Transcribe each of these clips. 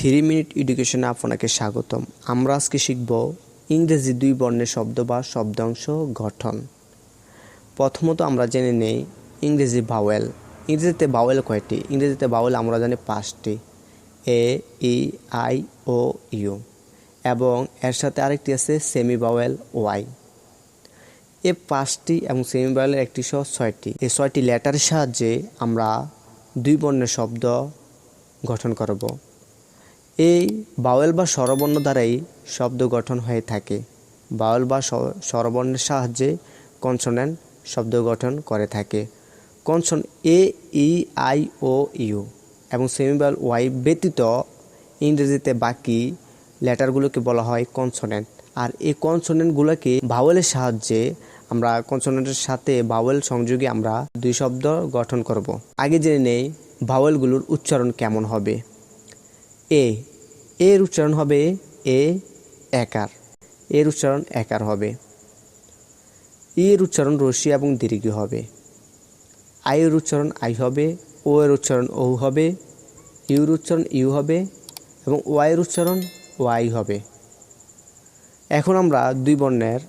Three minute এডুকেশনে আপনাকে স্বাগতম। আমরা আজকে শিখব ইংরেজি দুই বর্ণের শব্দ বা শব্দাংশ গঠন। প্রথমত আমরা জেনে নেই ইংরেজি ভাওয়েল ইংরেজিতে ভাওয়েল কয়টি? ইংরেজিতে ভাওয়েল আমরা জানি পাঁচটি। A, E, I, O, U. এবং এর সাথে আরেকটি আছে সেমি ভাওয়েল ওয়াই। এ পাঁচটি এবং সেমি ভাওয়েলের একটি সহ ছয়টি। এই ছয়টি লেটারের সাহায্যে আমরা দুই বর্ণের শব্দ গঠন করব। এই বাউল বা স্বরবর্ণ দ্বারাই শব্দ গঠন হয়ে থাকে। বাউল বা স্বরবর্ণের সাহায্যে কনসোনেন্ট শব্দ গঠন করে থাকে। কনসন এ, ই, আই, ও, ইউ এবং সেমিবাল ওয়াই ব্যতীত ইংরেজিতে বাকি লেটারগুলোকে বলা হয় কনসোনেন্ট। আর এই কনসোনেন্টগুলোকে ভাওয়েলের সাহায্যে আমরা কনসোনেন্টের সাথে ভাওয়েল সংযোগে আমরা দুই শব্দ গঠন করব। আগে জেনে নেই ভাওয়েলগুলোর উচ্চারণ কেমন হবে। এ। এর উচ্চারণ হবে এ একার। এর উচ্চারণ একার হবে। ই এর উচ্চারণ রশি এবং দীর্ঘ হবে। আই এর উচ্চারণ আই হবে, ও এর উচ্চারণ ও হবে, ইউর উচ্চারণ ইউ হবে এবং ওয়াই এর উচ্চারণ ওয়াই হবে। এখন আমরা দুই বর্ণের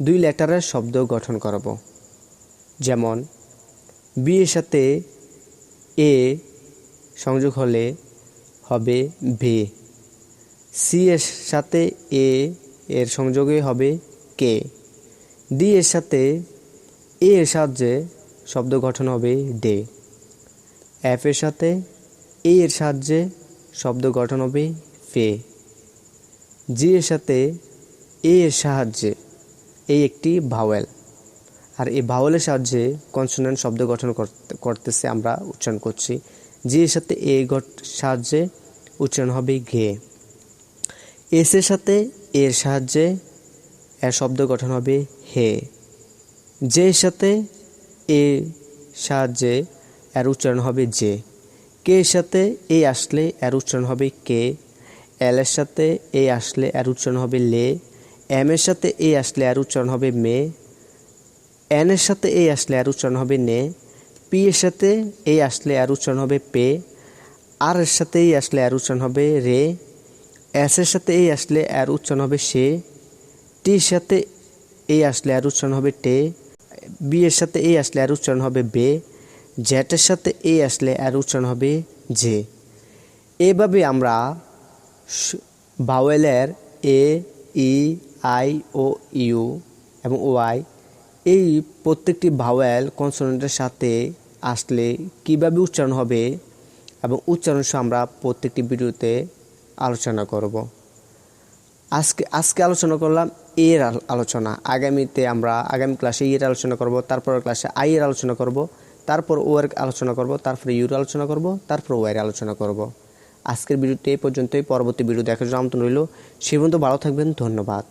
দুই লেটারের শব্দ গঠন করব। যেমন বি এর সাথে এ সংযোগ হলে হবে ভে। সি এর সাথে এ এর সংযোগে হবে কে। ডি এর সাথে এ এর সাহায্যে শব্দ গঠন হবে ডে। এফ এর সাথে এ এর সাহায্যে শব্দ গঠন হবে ফে। জি এর সাথে এ এর সাহায্যে এই একটি ভাওয়েল। আর এই ভাওয়েলের সাহায্যে কনসোনেন্ট শব্দ গঠন করতে, করতেছে আমরা উচ্চারণ করছি জি এর সাথে এ গঠ- সাহায্যে উচ্চারণ হবে ঘে। এস এর সাথে এর সাহায্যে এর শব্দ গঠন হবে হে। জে এর সাথে এ সাহায্যে এর উচ্চারণ হবে জে। কে এর সাথে এ আসলে এর উচ্চারণ হবে কে। এল এর সাথে এ আসলে এর উচ্চারণ হবে লে। এম এর সাথে এ আসলে এর উচ্চারণ হবে মে। এন এর সাথে এ আসলে এর উচ্চারণ হবে নে। পি এর সাথে এ আসলে আর উচ্চারণ হবে পে, আর এর সাথে এই আসলে আর উচ্চারণ হবে রে, এস এর সাথে এই আসলে এর উচ্চারণ হবে সে টির সাথে এই আসলে আর উচ্চারণ হবে টে, বি এর সাথে এই আসলে আর উচ্চারণ হবে বে জ্যাটের সাথে এই আসলে এর উচ্চারণ হবে জে। এভাবে আমরা ভাওয়েলের A, E, I, O, U এবং ওয়াই এই প্রত্যেকটি ভাওয়েল কনসোনেন্টের সাথে আসলে কীভাবে উচ্চারণ হবে এবং উচ্চারণ আমরা প্রত্যেকটি ভিডিওতে আলোচনা করব। আজকে আজকে আলোচনা করলাম এর আলোচনা। আগামীতে আমরা, আগামী ক্লাসে এর আলোচনা করব, তারপর ক্লাসে আই এর আলোচনা করব, তারপর ও এর আলোচনা করব, তারপরে ইউর আলোচনা করব, তারপর ও এর আলোচনা করব। আজকের ভিডিওটি এই পর্যন্তই। পরবর্তী ভিডিও দেখার জন্য আমন্ত্রণ রইল। সে পর্যন্ত ভালো থাকবেন। ধন্যবাদ।